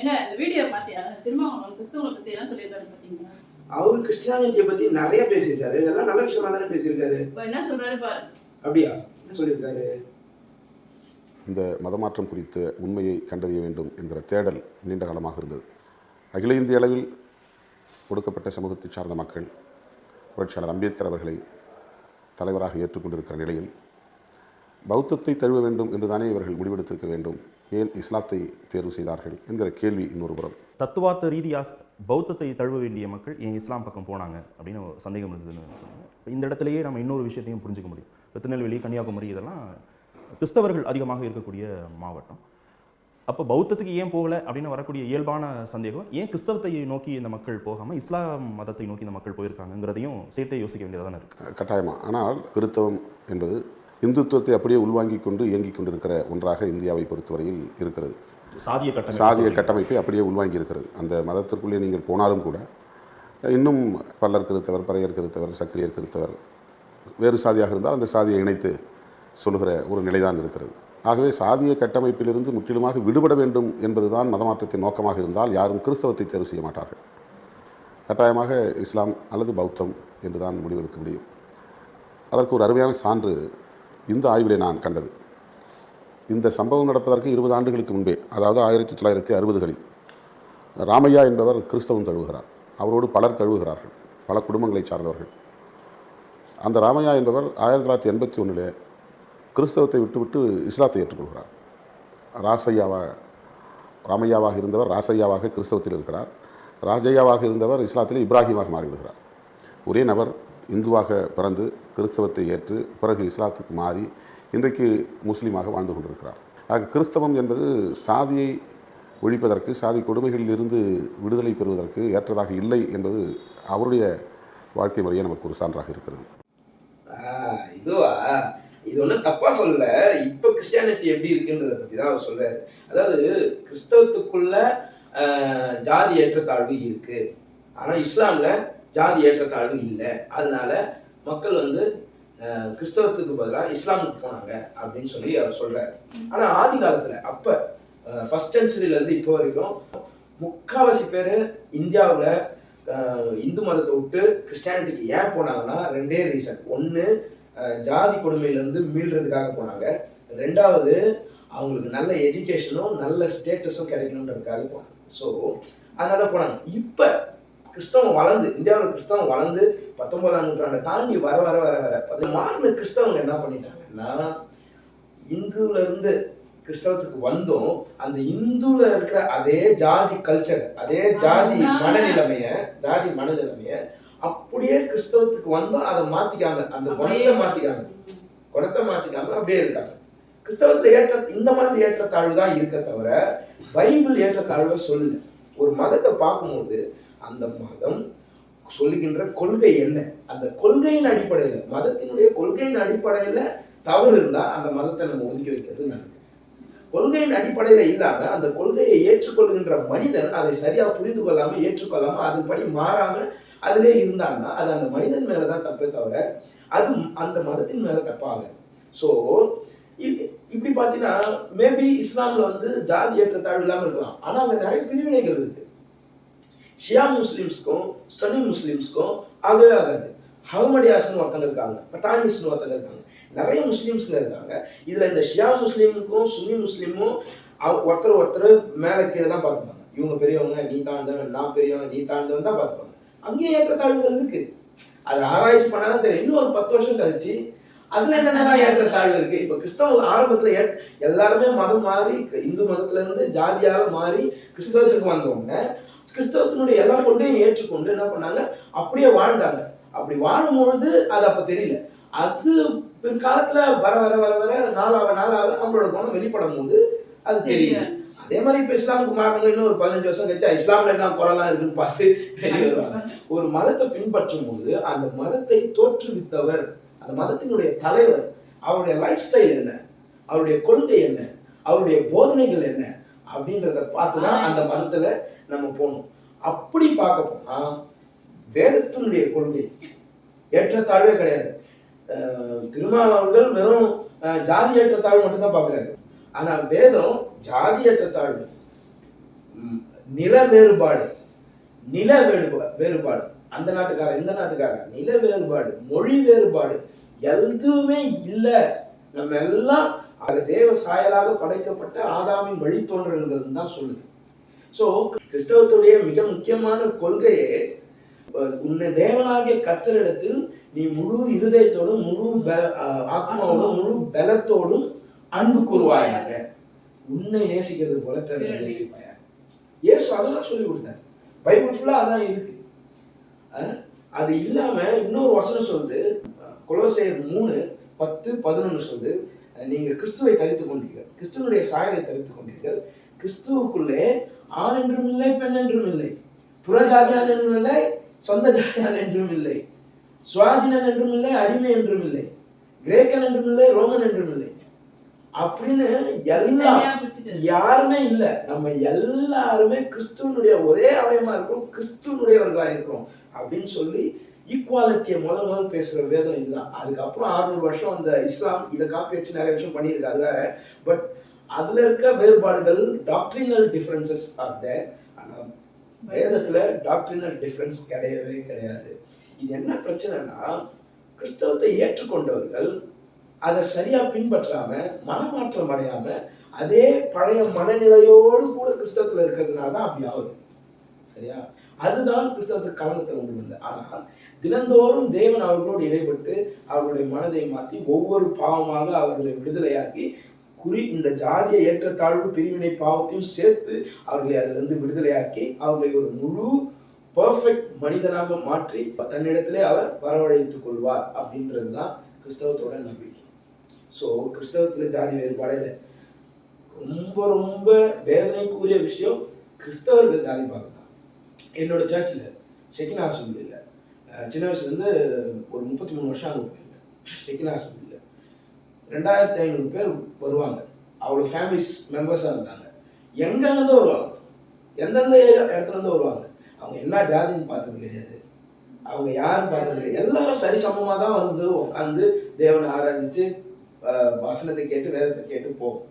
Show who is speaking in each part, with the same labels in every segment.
Speaker 1: இந்த வீடியோ பாத்தியா? திருமாவளவன் கிறிஸ்தவங்களை பத்தி எல்லாம் சொல்லியிருக்காரு பாத்தீங்களா?
Speaker 2: அவர் கிறிஸ்டியானிட்டியை பத்தி நிறைய பேசியிருக்காரு. இதெல்லாம் நல்ல விஷயமா தானே பேசியிருக்காரு.
Speaker 1: இப்போ என்ன சொல்றாரு பாரு.
Speaker 2: அப்படியா? என்ன சொல்லியிருக்காரு?
Speaker 3: இந்த மதமாற்றம் குறித்த உண்மையை கண்டறிய வேண்டும் என்கிற தேடல் நீண்ட காலமாக இருந்தது. அகில இந்திய அளவில் ஒடுக்கப்பட்ட சமூகத்தை சார்ந்த மக்கள் புரட்சியாளர் அம்பேத்கர் அவர்களை தலைவராக ஏற்றுக்கொண்டிருக்கிற நிலையில் பௌத்தத்தை தழுவ வேண்டும் என்று தானே இவர்கள் முடிவெடுத்திருக்க வேண்டும்? ஏன் இஸ்லாத்தை தேர்வு செய்தார்கள் என்கிற கேள்வி இன்னொரு புறம்.
Speaker 4: தத்துவார்த்த ரீதியாக பௌத்தத்தை தழுவ வேண்டிய மக்கள் ஏன் இஸ்லாம் பக்கம் போனாங்க அப்படின்னு ஒரு சந்தேகம் இருந்ததுன்னு சொன்னாங்க இந்த இடத்துலயே நம்ம இன்னொரு விஷயத்தையும் புரிஞ்சுக்க முடியும். இப்ப திருநெல்வேலி கன்னியாகுமரி இதெல்லாம் கிறிஸ்தவர்கள் அதிகமாக இருக்கக்கூடிய மாவட்டம். அப்போ பௌத்தத்துக்கு ஏன் போகல அப்படின்னு வரக்கூடிய இயல்பான சந்தேகம் ஏன் கிறிஸ்தவத்தை நோக்கி இந்த மக்கள் போகாமல் இஸ்லாம் மதத்தை நோக்கி இந்த மக்கள் போயிருக்காங்கிறதையும் சேர்த்தே யோசிக்க வேண்டியதாக இருக்குது
Speaker 3: கட்டாயமாக ஆனால் கிறித்தவம் என்பது இந்துத்துவத்தை அப்படியே உள்வாங்கிக் கொண்டு இயங்கிக் கொண்டிருக்கிற ஒன்றாக இந்தியாவை பொறுத்தவரையில் இருக்கிறது.
Speaker 4: சாதிய கட்டணம்
Speaker 3: சாதிய கட்டமைப்பை அப்படியே உள்வாங்கி இருக்கிறது அந்த மதத்திற்குள்ளே நீங்கள் போனாலும் கூட இன்னும் பல்லர் கிறித்தவர் பறையர் கிறித்தவர் சக்கிலியர் கிறித்தவர் வேறு சாதியாக இருந்தால் அந்த சாதியை இணைத்து சொல்லுகிற ஒரு நிலைதான் இருக்கிறது. ஆகவே சாதிய கட்டமைப்பிலிருந்து முற்றிலுமாக விடுபட வேண்டும் என்பதுதான் மதமாற்றத்தின் நோக்கமாக இருந்தால் யாரும் கிறிஸ்தவத்தை தேர்வு செய்ய மாட்டார்கள். கட்டாயமாக இஸ்லாம் அல்லது பௌத்தம் என்று தான் முடிவெடுக்க முடியும். அதற்கு ஒரு அருமையான சான்று இந்த ஆய்விலே நான் கண்டது. இந்த சம்பவம் நடப்பதற்கு இருபது ஆண்டுகளுக்கு முன்பே அதாவது ஆயிரத்தி தொள்ளாயிரத்தி அறுபதுகளில் ராமையா என்பவர் கிறிஸ்தவம் தழுவுகிறார். அவரோடு பலர் தழுவுகிறார்கள். பல குடும்பங்களை சார்ந்தவர்கள். அந்த ராமையா என்பவர் ஆயிரத்தி தொள்ளாயிரத்தி எண்பத்தி ஒன்றில் கிறிஸ்தவத்தை விட்டுவிட்டு இஸ்லாத்தை ஏற்றுக்கொள்கிறார். ராசையாவாக ராமையாவாக இருந்தவர் ராசையாவாக கிறிஸ்தவத்தில் இருக்கிறார். ராஜையாவாக இருந்தவர் இஸ்லாத்தில் இப்ராஹிமாக மாறிவிடுகிறார். ஒரே நபர் இந்துவாக பிறந்து கிறிஸ்தவத்தை ஏற்று பிறகு இஸ்லாத்துக்கு மாறி இன்றைக்கு முஸ்லீமாக வாழ்ந்து கொண்டிருக்கிறார். ஆக கிறிஸ்தவம் என்பது சாதியை ஒழிப்பதற்கு சாதி கொடுமைகளில் இருந்து விடுதலை பெறுவதற்கு ஏற்றதாக இல்லை என்பது அவருடைய வாழ்க்கை முறையே நமக்கு ஒரு சான்றாக இருக்கிறது.
Speaker 2: இதுவா? இது ஒன்றும் தப்பாக சொல்லல. இப்போ கிறிஸ்டியானிட்டி எப்படி இருக்குன்றத பற்றி தான் அவர் சொல்றாரு. அதாவது கிறிஸ்தவத்துக்குள்ள ஜாதி ஏற்றத்தாழ்வு இருக்கு. ஆனால் இஸ்லாமில் ஜாதி ஏற்றத்தாழ்வு இல்லை. அதனால மக்கள் வந்து கிறிஸ்தவத்துக்கு பதிலாக இஸ்லாமுக்கு போனாங்க அப்படின்னு சொல்லி அவர் சொல்றாரு. ஆனா ஆதி காலத்துல அப்ப ஃபர்ஸ்ட் சென்ச்சுரியில இருந்து இப்போ வரைக்கும் முக்காவாசி பேர் இந்தியாவில் இந்து மதத்தை விட்டு கிறிஸ்டியானிட்டிக்கு ஏன் போனாங்கன்னா ரெண்டே ரீசன் ஒன்று ஜாதி கொடுமையிலேருந்து மீள்றதுக்காக போனாங்க. ரெண்டாவது அவங்களுக்கு நல்ல எஜுகேஷனும் நல்ல ஸ்டேட்டஸும் கிடைக்கணுன்றதுக்காக போனாங்க. ஸோ அதனால போனாங்க. இப்போ கிறிஸ்தவம் வளர்ந்து இந்தியாவில் கிறிஸ்தவம் வளர்ந்து பத்தொன்பதாம் நூற்றாண்டை தாண்டி வர வர வர வர மாறின கிறிஸ்தவங்க என்ன பண்ணிட்டாங்கன்னா இந்துல இருந்து கிறிஸ்தவத்துக்கு வந்தோம். அந்த இந்துல இருக்கிற அதே ஜாதி கல்ச்சர் அதே ஜாதி மனநிலைமைய ஜாதி மனநிலைமைய அப்படியே கிறிஸ்தவத்துக்கு வந்தோம். அதை மாத்திக்காம அந்த குணத்தை மாத்திக்காம குணத்தை மாத்திக்காம அப்படியே இருக்காங்க. கிறிஸ்தவத்துல ஏற்ற இந்த மாதிரி ஏற்றத்தாழ்வு தான் இருக்க தவிர பைபிள் ஏற்றத்தாழ்வை சொல்லுது. ஒரு மதத்தை பார்க்கும்போது அந்த மதம் சொல்லுகின்ற கொள்கை என்ன? அந்த கொள்கையின் அடிப்படையில் மதத்தினுடைய கொள்கையின் அடிப்படையில் தவறு இருந்தால் அந்த மதத்தை நம்ம ஒதுக்கி வைக்கிறது நல்லது. கொள்கையின் அடிப்படையில் இல்லாம அந்த கொள்கையை ஏற்றுக்கொள்கின்ற மனிதன் அதை சரியா புரிந்து கொள்ளாம ஏற்றுக்கொள்ளாம அதன்படி மாறாம அதிலே இருந்தாங்கன்னா அது அந்த மனிதன் மேலதான் தப்பே தவிர அது அந்த மதத்தின் மேல தப்பாக. ஸோ இப்படி பார்த்தீங்கன்னா மேபி இஸ்லாமில் வந்து ஜாதி ஏற்றத்தாழ்வு இல்லாமல் இருக்கலாம். ஆனால் அங்கே நிறைய பிரிவினைகள் இருக்குது ஷியா முஸ்லீம்ஸ்க்கும் சனி முஸ்லீம்ஸ்க்கும் ஆகவே ஆகாது. ஹவமடியாஸ்னு ஒருத்தங்க இருக்காங்க பட்டானிஸ்னு ஒருத்தங்க இருக்காங்க. நிறைய முஸ்லீம்ஸ்ங்க இருக்காங்க. இதில் இந்த ஷியா முஸ்லீமுக்கும் சுனி முஸ்லீமும் ஒருத்தர் ஒருத்தர் மேலே கீழே தான் பார்த்துப்பாங்க. இவங்க பெரியவங்க நீ தாழ்ந்தவன் நான் பெரியவன் நீ தாழ்ந்தவன் தான் பார்த்துப்பாங்க. அங்கேயும் ஏற்றத்தாழ்வுகள் இருக்கு. அது ஆராய்ச்சி பண்ணாதான் தெரியும். இன்னும் ஒரு பத்து வருஷம் கழிச்சு அதுல என்னென்ன ஏற்றத்தாழ்வு இருக்கு? இப்ப கிறிஸ்தவ ஆரம்பத்துல ஏ- எல்லாருமே மதம் மாறி இந்து மதத்துல இருந்து ஜாதியாக மாறி கிறிஸ்தவத்துக்கு வந்தவங்க கிறிஸ்தவத்தினுடைய எல்லா கொள்கையும் ஏற்றுக்கொண்டு என்ன பண்ணாங்க? அப்படியே வாழ்ந்தாங்க. அப்படி வாழும்பொழுது அது அப்ப தெரியல. அது பிற்காலத்துல வர வர வர வர நாளாக நாளாக அவங்களோட குணம் வெளிப்படும் போது அது தெரியும் அதே மாதிரி இப்ப இஸ்லாமுக்கு மாறவங்க இன்னும் ஒரு பதினஞ்சு வருஷம் கழிச்சு இஸ்லாம்ல என்ன குறைலாம் இருக்குன்னு பார்த்து வெளியே வருவாங்க. ஒரு மதத்தை பின்பற்றும் போது அந்த மதத்தை தோற்றுவித்தவர் அந்த மதத்தினுடைய தலைவர் அவருடைய லைஃப் ஸ்டைல் என்ன? அவருடைய கொள்கை என்ன? அவருடைய போதனைகள் என்ன? அப்படின்றத பார்த்து தான் அந்த மதத்துல நம்ம போகணும். அப்படி பார்க்க போனா வேதத்தினுடைய கொள்கை ஏற்றத்தாழ்வே கிடையாது. திருமாவளவர்கள் வெறும் ஜாதி ஏற்றத்தாழ்வு மட்டும்தான் பார்க்குறாரு ஆனா வேதம் ஜாதி ஏற்றத்தாழ்வு நிற வேறுபாடு நில வேறுபாடு வேறுபாடு. அந்த நாட்டுக்காரன் இந்த நாட்டுக்காரன் நில வேறுபாடு மொழி வேறுபாடு எதுவுமே இல்லை. நம்ம எல்லாம் அது தேவ சாயலாக படைக்கப்பட்ட ஆதாமின் வழித்தோன்றல்கள் தான் சொல்லுது. ஸோ கிறிஸ்தவத்துடைய மிக முக்கியமான கொள்கையே உன்னை தேவனாகிய கத்தரிடத்தில் நீ முழு இருதயத்தோடும் முழு ஆத்மாவோடும் முழு பலத்தோடும் அன்பு கூறுவாயாக. உன்னை நேசிக்கிறது போல நேசிப்பாயாக. இயேசு அதெல்லாம் சொல்லி கொடுத்தார். பைபிள் ஃபுல்லாக அதான் இருக்கு. அது இல்லாம இன்னொரு வசனம் சொல்லுது. கொலோசையர் மூணு பத்து பதினொன்று சொல்லுது. அஹ், நீங்க கிறிஸ்துவை தரித்துக் கொண்டீர்கள். கிறிஸ்துவனுடைய சாயலை தரித்துக் கொண்டீர்கள். கிறிஸ்துவுக்குள்ளே ஆண் என்றும் இல்லை பெண் என்றும் இல்லை. புறஜாதியான் என்றும் இல்லை சொந்த ஜாதியான் என்றும் இல்லை. சுவாதினன் என்றும் இல்லை அடிமை என்றும் இல்லை. கிரேக்கன் என்றும் இல்லை ரோமன் என்றும் இல்லை. அப்படின்னு எல்லா
Speaker 1: தனியா பிரிச்சுட்டு.
Speaker 2: யாருமே இல்ல. நம்ம எல்லாருமே கிறிஸ்துவனுடைய ஒரே அவயமா இருக்கிறோம் கிறிஸ்துவனுடையவர்களா இருக்கிறோம் அப்படின்னு சொல்லி ஈக்குவாலிட்டியை முதல் முதல் பேசுகிற வேதம் இதுதான். அதுக்கப்புறம் அறுநூறு வருஷம் அந்த இஸ்லாம் இதை காப்பி வச்சு நிறைய விஷயம் பண்ணியிருக்கு அது வேற. பட் அதுல இருக்க வேறுபாடுகள் டாக்டரினல் டிஃபரன்சஸ் ஆர் தேர் ஆனா வேதத்துல டாக்டரினல் டிஃபரன்ஸ் கிடையவே கிடையாது. இது என்ன பிரச்சனைனா கிறிஸ்தவத்தை ஏற்றுக்கொண்டவர்கள் அதை சரியா பின்பற்றாம மனமாற்றம் அடையாம அதே பழைய மனநிலையோடு கூட கிறிஸ்தவத்துல இருக்கிறதுனால தான் அப்படி ஆகுது. சரியா? அதுதான் கிறிஸ்தவத்துக்கு கலனத்தை கொண்டு வந்தது ஆனால் தினந்தோறும் தேவன் அவர்களோடு இடைப்பட்டு அவர்களுடைய மனதை மாற்றி ஒவ்வொரு பாவமாக அவர்களை விடுதலையாக்கி குறி இந்த ஜாதிய ஏற்றத்தாழ்வு பிரிவினை பாவத்தையும் சேர்த்து அவர்களை அதிலிருந்து விடுதலையாக்கி அவர்களை ஒரு முழு பர்ஃபெக்ட் மனிதனாக மாற்றி தன்னிடத்திலே அவர் வரவழைத்துக் கொள்வார் அப்படின்றது தான் கிறிஸ்தவத்தோட நம்பிக்கை. ஸோ கிறிஸ்தவத்தில் ஜாதி வேறுபாடே இல்லை. ரொம்ப ரொம்ப வேதனைக்குரிய விஷயம் கிறிஸ்தவர்கள் ஜாதி பார்க்கலாம் என்னோட சர்ச்சில் ஷெக்கினா அசம்பிளியில் சின்ன வயசுலேருந்து ஒரு முப்பத்தி மூணு வருஷம் அங்கே போயிருக்கேன் ஷெக்கினா அசம்பிளியில் ரெண்டாயிரத்தி ஐநூறு பேர் வருவாங்க. அவ்வளோ ஃபேமிலிஸ் மெம்பர்ஸாக இருந்தாங்க. எங்கெங்கேருந்து வருவாங்க. எந்தெந்த இடத்துலேருந்து வருவாங்க. அவங்க என்ன ஜாதின்னு பார்த்தது கிடையாது. அவங்க யாருன்னு பார்த்தது கிடையாது. எல்லாரும் சரிசமமாக தான் வந்து உட்காந்து தேவனை ஆராய்ச்சி வசனத்தை கேட்டு வேதத்தை கேட்டு போகும்.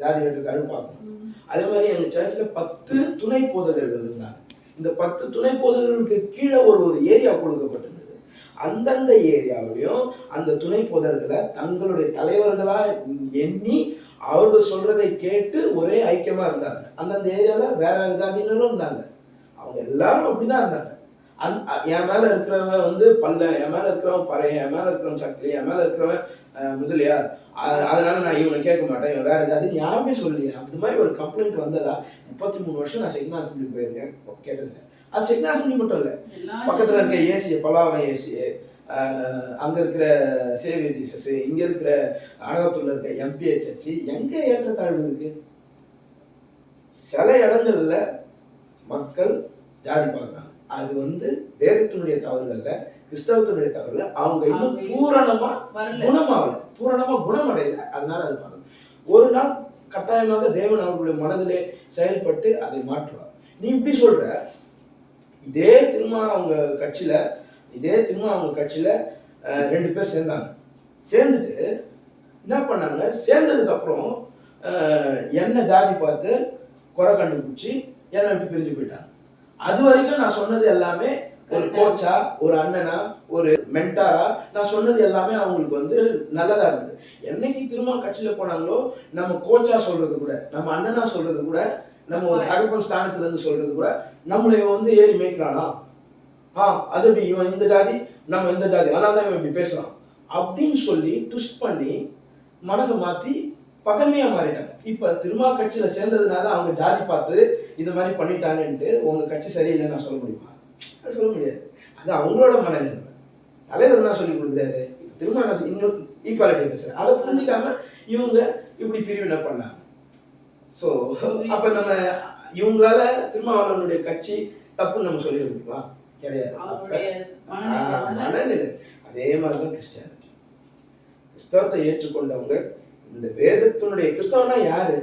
Speaker 2: ஜாதி வேற்றத்தாழ்வு பார்க்கணும் அதே மாதிரி எங்கள் சர்ச்சில் பத்து துணை போதகர்கள் இருந்தாங்க. இந்த பத்து துணை போதர்களுக்கு கீழே ஒரு ஒரு ஏரியா கொடுக்கப்பட்டிருந்தது. அந்தந்த ஏரியாவிலையும் அந்த துணை போதர்களை தங்களுடைய தலைவர்களா எண்ணி அவர்கள் சொல்றதை கேட்டு ஒரே ஐக்கியமா இருந்தாங்க. அந்தந்த ஏரியாவில் வேற வேற ஜாதியினரும் இருந்தாங்க. அவங்க எல்லாரும் அப்படிதான் இருந்தாங்க. அந் என் மேல இருக்கிறவன் வந்து பல்ல என் மேல இருக்கிறவன் பறையன் என் மேல இருக்கிறவன் சக்கிலி என் மேல இருக்கிறவன் அ- அதனால நான் இவனை கேட்க மாட்டேன் இவன் வேற ஜாதின்னு யாருமே சொல்லலையா. அது மாதிரி ஒரு கம்ப்ளைண்ட் வந்ததா முப்பத்தி மூணு வருஷம் நான் செக்னா அசம்பிளி போயிருக்கேன் கேட்டதில்லை. அது செக்னா அசம்பிளி மட்டும் இல்லை. பக்கத்துல இருக்க ஏசி பலாவன் ஏசி அங்க இருக்கிற சேவியர் ஜீசஸ் இங்க இருக்கிற அனகத்தூர்ல இருக்க எம்பிஏ சர்ச்சு எங்க ஏற்றத்தாழ்வு இருக்கு? சில இடங்கள்ல மக்கள் ஜாதி பார்க்கறாங்க. அது வந்து வேதத்தினுடைய தவறுகள்ல கிறிஸ்தவத்தினுடைய தவறுல அவங்க இன்னும் பூரணமா குணமாகல. பூரணமா குணமடையல. அதனால அது பார்க்கணும் ஒரு நாள் கட்டாயமாக தேவன் அவர்களுடைய மனதிலே செயல்பட்டு அதை மாற்றுவார். நீ இப்படி சொல்ற இதே திரும்ப அவங்க கட்சியில இதே திரும்ப அவங்க கட்சியில ரெண்டு பேர் சேர்ந்தாங்க. சேர்ந்துட்டு என்ன பண்ணாங்க? சேர்ந்ததுக்கு அப்புறம் என்ன ஜாதி பார்த்து குறை கண்டுபிடிச்சி என்னை விட்டு பிரிஞ்சு போயிட்டாங்க. அது வரைக்கும் நான் சொன்னது எல்லாமே ஒரு கோச்சா ஒரு அண்ணனா ஒரு மென்டாரா நான் சொன்னது எல்லாமே அவங்களுக்கு வந்து நல்லதா இருந்தது. என்னைக்கு திரும்ப கட்சியில போனாங்களோ நம்ம கோச்சா சொல்றது கூட நம்ம அண்ணனா சொல்றது கூட நம்ம ஒரு தகப்பன் ஸ்தானத்துல இருந்து சொல்றது கூட நம்மளை இவன் வந்து ஏறி மேய்க்கிறானா? ஆ அது எப்படி? இவன் இந்த ஜாதி நம்ம இந்த ஜாதி. அதனால தான் இவன் இப்படி பேசுறான். அப்படின்னு சொல்லி ட்விஸ்ட் பண்ணி மனசை மாத்தி பகைமையா மாறிட்டாங்க. இப்ப திருமா கட்சியில சேர்ந்ததுனால அவங்க ஜாதி பார்த்து இந்த மாதிரி பண்ணிட்டாங்கன்ட்டு உங்க கட்சி சரியில்லைன்னு நான் சொல்ல முடியுமா? அது சொல்ல முடியாது. அது அவங்களோட மனநிலைமை. தலைவர் என்ன சொல்லி கொடுக்குறாரு? நான் இன்னும் ஈக்குவாலிட்டி பேசுறேன் அதை புரிஞ்சுக்காம இவங்க இப்படி பிரிவினை பண்ணாங்க. ஸோ அப்ப நம்ம இவங்களால திருமாவளவனுடைய கட்சி தப்புன்னு நம்ம சொல்லிட முடியுமா? கிடையாது. மனநிலை. அதே மாதிரி தான் கிறிஸ்டியானிட்டி. கிறிஸ்தவத்தை ஏற்றுக்கொண்டவங்க இந்த வேதத்தினுடைய கிறிஸ்தவனா யாரு?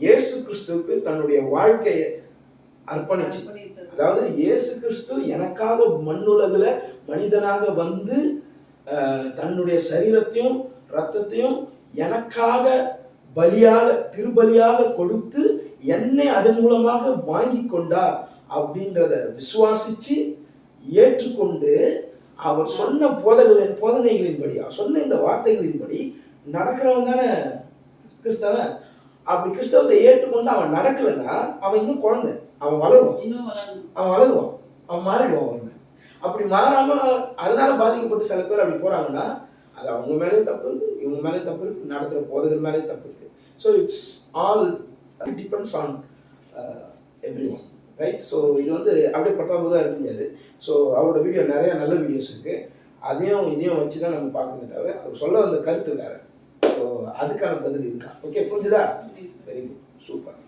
Speaker 2: இயேசு கிறிஸ்துவுக்கு தன்னுடைய வாழ்க்கையை அர்ப்பணிச்சு. அதாவது இயேசு கிறிஸ்து எனக்காக மண்ணுலகுல மனிதனாக வந்து தன்னுடைய சரீரத்தையும் ரத்தத்தையும் எனக்காக பலியாக திருபலியாக கொடுத்து என்னை அதன் மூலமாக வாங்கி கொண்டார் அப்படின்றத விசுவாசிச்சு ஏற்றுக்கொண்டு அவர் சொன்ன போதகளின் போதனைகளின்படி அவர் சொன்ன இந்த வார்த்தைகளின்படி நடக்கிறவன் தானே? கிறிஸ்தவன். அப்படி கிறிஸ்தவத்தை ஏற்றுக்கொண்டு அவன் நடக்கலைன்னா அவன் இன்னும் குழந்தை. அவன் வளருவான். அவன் வளருவான். அவன் மாறிடுவான் அவன். அப்படி மாறாம அதனால பாதிக்கப்பட்டு சில பேர் அப்படி போறாங்கன்னா அது அவங்க மேலேயும் தப்பு இருக்கு இவங்க மேலேயும் தப்பு இருக்கு நடத்துற போதைகள் மேலேயும் தப்பு இருக்கு. So it's all depends on everyone right so இது வந்து அப்படியே பத்தாவதாக இருக்க முடியாது. ஸோ அவரோட வீடியோ நிறைய நல்ல வீடியோஸ் இருக்கு. அதையும் இதையும் வச்சு தான் நம்ம பார்க்கணுமே தவிர அவர் சொல்ல வந்த கருத்து வேற. ஸோ அதுக்கான பதில் இருக்கா? ஓகே புரிஞ்சுதா? Very good super